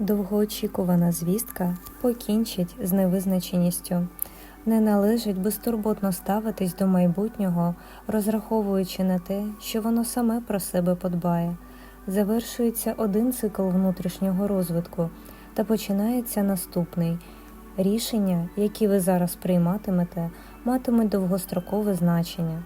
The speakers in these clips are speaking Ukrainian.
Довгоочікувана звістка покінчить з невизначеністю. Не належить безтурботно ставитись до майбутнього, розраховуючи на те, що воно саме про себе подбає. Завершується один цикл внутрішнього розвитку та починається наступний. Рішення, які ви зараз прийматимете, матимуть довгострокове значення.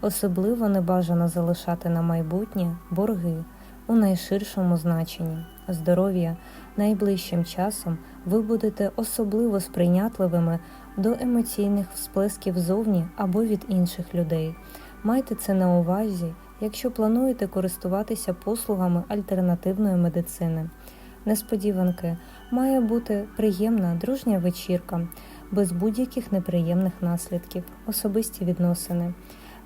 Особливо не бажано залишати на майбутнє борги у найширшому значенні. Здоров'я найближчим часом ви будете особливо сприйнятливими до емоційних всплесків зовні або від інших людей. Майте це на увазі, якщо плануєте користуватися послугами альтернативної медицини. Несподіванки має бути приємна дружня вечірка, без будь-яких неприємних наслідків, особисті відносини.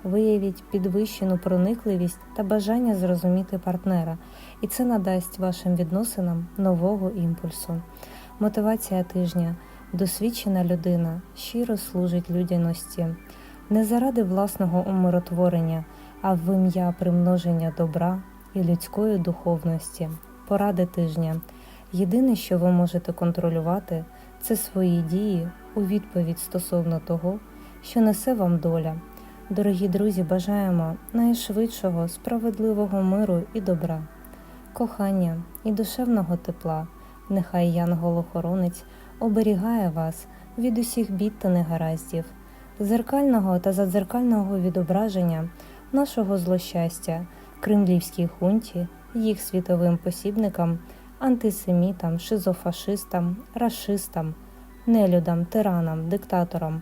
Виявіть підвищену проникливість та бажання зрозуміти партнера, і це надасть вашим відносинам нового імпульсу. Мотивація тижня досвідчена людина щиро служить людяності, не заради власного умиротворення, а в ім'я примноження добра і людської духовності. Поради тижня. Єдине, що ви можете контролювати, це свої дії у відповідь стосовно того, що несе вам доля. Дорогі друзі, бажаємо найшвидшого, справедливого миру і добра, кохання і душевного тепла. Нехай Янгол-охоронець оберігає вас від усіх бід та негараздів, зеркального та задзеркального відображення нашого злощастя, кремлівській хунті, їх світовим посібникам, антисемітам, шизофашистам, рашистам, нелюдам, тиранам, диктаторам,